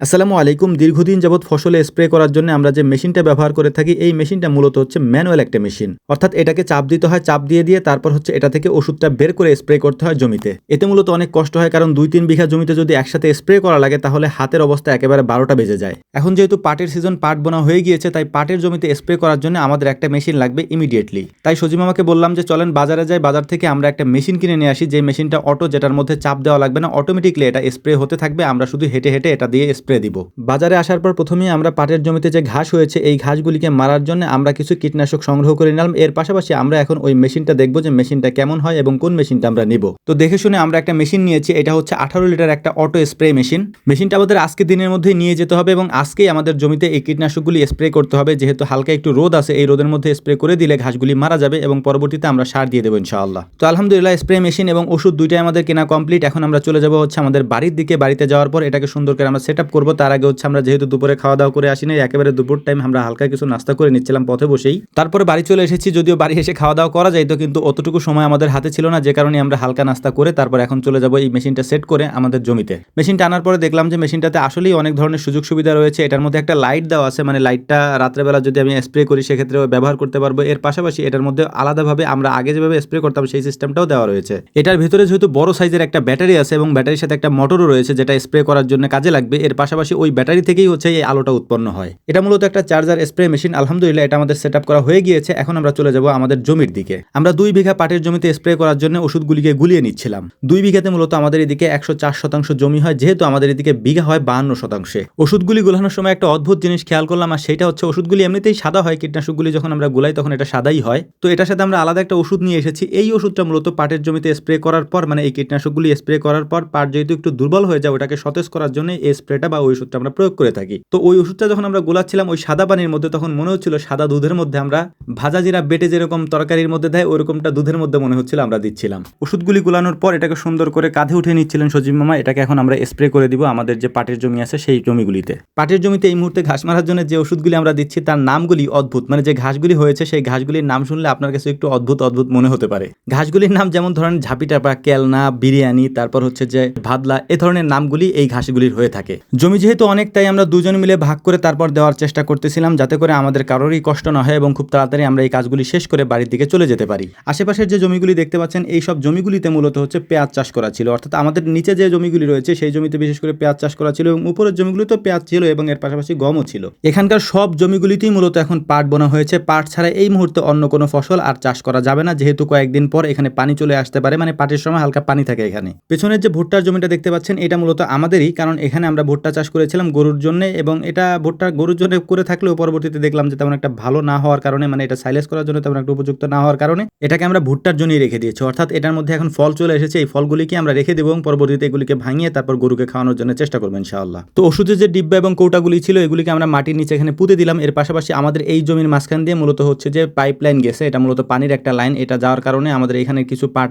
আসসালামু আলাইকুম। দীর্ঘদিন যাবৎ ফসলে স্প্রে করার জন্য আমরা যে মেশিনটা ব্যবহার করে থাকি, এই মেশিনটা মূলত হচ্ছে ম্যানুয়াল একটা মেশিন। অর্থাৎ এটাকে চাপ দিতে হয়, চাপ দিয়ে দিয়ে তারপর হচ্ছে এটা থেকে ওষুধটা বের করে স্প্রে করতে হয় জমিতে। এতে মূলত অনেক কষ্ট হয়, কারণ দুই তিন বিঘা জমিতে যদি একসাথে স্প্রে করা লাগে, তাহলে হাতের অবস্থা একেবারে বারোটা বেজে যায়। এখন যেহেতু পাটের সিজন, পাট বোনা হয়ে গিয়েছে, তাই পাটের জমিতে স্প্রে করার জন্য আমাদের একটা মেশিন লাগবে ইমিডিয়েটলি তাই সজিম আমাকে বললাম যে, চলেন বাজারে যাই, বাজার থেকে আমরা একটা মেশিন কিনে নিয়ে আসি, যে মেশিনটা অটো, যেটার মধ্যে চাপ দেওয়া লাগবে না অটোমেটিকলি এটা স্প্রে হতে থাকবে, আমরা শুধু হেঁটে হেঁটে এটা দিয়ে স্প্রে দিব। বাজারে আসার পর প্রথমেই আমরা পাটের জমিতে যে ঘাস হয়েছে, এই ঘাসগুলিকে মারার জন্য আমরা কিছু কীটনাশক সংগ্রহ করে নিলাম। এর পাশাপাশি আমরা এখন ওই মেশিনটা দেখব যে মেশিনটা কেমন হয় এবং কোন মেশিনটা আমরা নিব। তো দেখে শুনে আমরা একটা মেশিন নিয়েছি, এটা হচ্ছে আঠারো লিটার একটা অটো স্প্রে মেশিন। মেশিনটা আমাদের আজকে দিনের মধ্যেই নিয়ে যেতে হবে এবং আজকেই আমাদের জমিতে এই কীটনাশকগুলি স্প্রে করতে হবে। যেহেতু হালকা একটু রোদ আছে, এই রোদের মধ্যে স্প্রে করে দিলে ঘাসগুলি মারা যাবে এবং পরবর্তীতে আমরা সার দিয়ে দেবো ইনশাআল্লাহ। তো আলহামদুলিল্লাহ, স্প্রে মেশিন এবং ওষুধ দুইটাই আমাদের কেনা কমপ্লিট। এখন আমরা চলে যাব হচ্ছে আমাদের বাড়ির দিকে। বাড়িতে যাওয়ার পর এটাকে সুন্দর করে আমরা সেট করব, তার আগে হচ্ছে আমরা যেহেতু দুপুরে খাওয়া দাওয়া করে আসিনি একেবারে দুপুর টাইম আমরা হালকা কিছু নাস্তা করে নিচ্ছিলাম পথে বসেই। তারপরে বাড়ি চলে এসেছি, যদিও বাড়ি এসে খাওয়া দাওয়া করা যাইতো কিন্তু অতটুকু সময় আমাদের হাতে ছিল না, যে কারণে আমরা হালকা নাস্তা করে তারপর এখন চলে যাব এই মেশিনটা সেট করে আমাদের জমিতে। মেশিনটা আনার পরে দেখলাম যে মেশিনটাতে আসলেই অনেক ধরনের সুযোগ সুবিধা রয়েছে, এটার মধ্যে একটা লাইট দেওয়া আছে মানে লাইটটা রাত্রেবেলা যদি আমি স্প্রে করি, সেক্ষেত্রে ব্যবহার করতে পারব। এর পাশাপাশি এটার মধ্যে আলাদাভাবে আমরা আগে যেভাবে স্প্রে করতাম, সেই সিস্টেমটাও দেওয়া রয়েছে। এটার ভিতরে যেহেতু বড় সাইজের একটা ব্যাটারি আছে এবং ব্যাটারির সাথে একটা মোটরও রয়েছে, যেটা স্প্রে করার জন্য কাজে লাগবে, এর পাশাপাশি ওই ব্যাটারি থেকেই হচ্ছে এই আলোটা উৎপন্ন হয়। এটা মূলত একটা চার্জার স্প্রে মেশিন, আলহামদুলিল্লাহ এটা আমাদের সেট করা হয়ে গিয়েছে। এখন আমরা চলে যাব আমাদের জমির দিকে। আমরা দুই বিঘা পাটের জমিতে স্প্রে করার জন্য ওষুধগুলিকে গুলিয়ে নিচ্ছিলাম। দুই বিঘাতে মূলত আমাদের এদিকে একশো চার শতাংশ জমি হয়, যেহেতু আমাদের এদিকে বিঘা হয় বাহান্ন শতাংশে। ওষুধগুলি গুলানোর সময় একটা অদ্ভুত জিনিস খেয়াল করলাম, আর সেটা হচ্ছে ওষুধগুলি এমনিতেই সাদা হয়, কীটনাশকগুলি যখন আমরা গুলাই তখন এটা সাদাই হয়। তো এটার সাথে আমরা আলাদা একটা ওষুধ নিয়ে এসেছি। এই ওষুধটা মূলত পাটের জমিতে স্প্রে করার পর মানে এই কীটনাশকগুলি স্প্রে করার পর পাট যেহেতু একটু দুর্বল হয়ে যায়, ওটাকে সতেজ করার জন্য এই স্প্রেটা বা ওই ওষুধটা আমরা প্রয়োগ করে থাকি। তো ওই ওষুধটা যখন আমরা গোলাচ্ছিলাম, ওই সাদা পানির মধ্যে তখন মনে হচ্ছিল সাদা দুধের মধ্যে আমরা ভাজা জিরা বেটে যেরকম তরকারির মধ্যে দেয়, ওরকমটা দুধের মধ্যে মনে হচ্ছিল আমরা দিচ্ছিলাম। ওষুধগুলি গুলানোর পর এটাকে সুন্দর করে কাঁধে উঠে নিচ্ছিলেন সজীব মামা। এটাকে এখন আমরা স্প্রে করে দিব আমাদের যে পাটের জমি আছে সেই জমিগুলিতে। পাটের জমিতে এই মুহূর্তে ঘাস মারার জন্য যে ওষুধগুলি আমরা দিচ্ছি, তার নামগুলি অদ্ভুত। মানে যে ঘাসগুলি হয়েছে, সেই ঘাসগুলির নাম শুনলে আপনার কাছে একটু অদ্ভুত অদ্ভুত মনে হতে পারে। ঘাসগুলির নাম যেমন ধরেন ঝাপিটাপা, কেলনা, বিরিয়ানি, তারপর হচ্ছে যে ভাদলা, এ ধরনের নামগুলি এই ঘাসগুলির হয়ে থাকে। জমি যেহেতু অনেক, তাই আমরা দুজন মিলে ভাগ করে তারপর দেওয়ার চেষ্টা করতেছিলাম যাতে করে আমাদের কারোরই কষ্ট না হয় এবং খুব তাড়াতাড়ি আমরা এই কাজগুলি শেষ করে বাড়ির দিকে চলে যেতে পারি। আশেপাশের যে জমিগুলি দেখতে পাচ্ছেন এই সব জমিগুলিতে মূলত হচ্ছে পেঁয়াজ চাষ করা ছিল। অর্থাৎ আমাদের নিচে যে জমিগুলি রয়েছে, সেই জমিতে বিশেষ করে পেঁয়াজ চাষ করা ছিল এবং উপরের জমিগুলিতেও পেঁয়াজ ছিল এবং এর পাশাপাশি গমও ছিল। এখানকার সব জমিগুলিতেই মূলত এখন পাট বোনা হয়েছে। পাট ছাড়া এই মুহূর্তে অন্য কোনো ফসল আর চাষ করা যাবে না। যেহেতু কয়েকদিন পর এখানে পানি চলে আসতে পারে মানে পাটের সময় হালকা পানি থাকে এখানে। পেছনের যে ভুট্টার জমিটা দেখতে পাচ্ছেন, এটা মূলত আমাদেরই, কারণ এখানে আমরা ভুট্টা চাষ করেছিলাম গরুর জন্য এবং এটা ভুট্টা গরুর জন্য করে থাকলেও পরবর্তীতে দেখলাম যে তেমন একটা ভালো না হওয়ার কারণে মানে এটা সাইলেস করার জন্য তেমন একটা উপযুক্ত না হওয়ার কারণে এটাকে আমরা ভুট্টার জন্যই রেখে দিয়েছি। অর্থাৎ এটার মধ্যে এখন ফল চলে এসেছে, এই ফলগুলিকে আমরা রেখে দেবো এবং পরবর্তীতে এগুলিকে ভাঙিয়ে তারপর গরুকে খাওয়ানোর জন্য চেষ্টা করব ইনশাআল্লাহ। তো ওষুধের যে ডিব্বা এবং কৌটাগুলি ছিল, এগুলিকে আমরা মাটির নিচে এখানে পুঁতে দিলাম। এর পাশাপাশি আমাদের এই জমির মাঝখান দিয়ে মূলত হচ্ছে যে পাইপ লাইন গেছে, এটা মূলত পানির একটা লাইন এটা যাওয়ার কারণে আমাদের এখানে কিছু পাট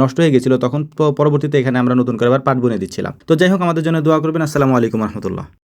নষ্ট হয়ে গেছিল। তখন পরবর্তীতে এখানে আমরা নতুন করে আবার পাট বুনে দিচ্ছিলাম। তো যাই হোক, আমাদের জন্য দোয়া করবেন। আসসালামু আলাইকুম রহমতুল্লাহ।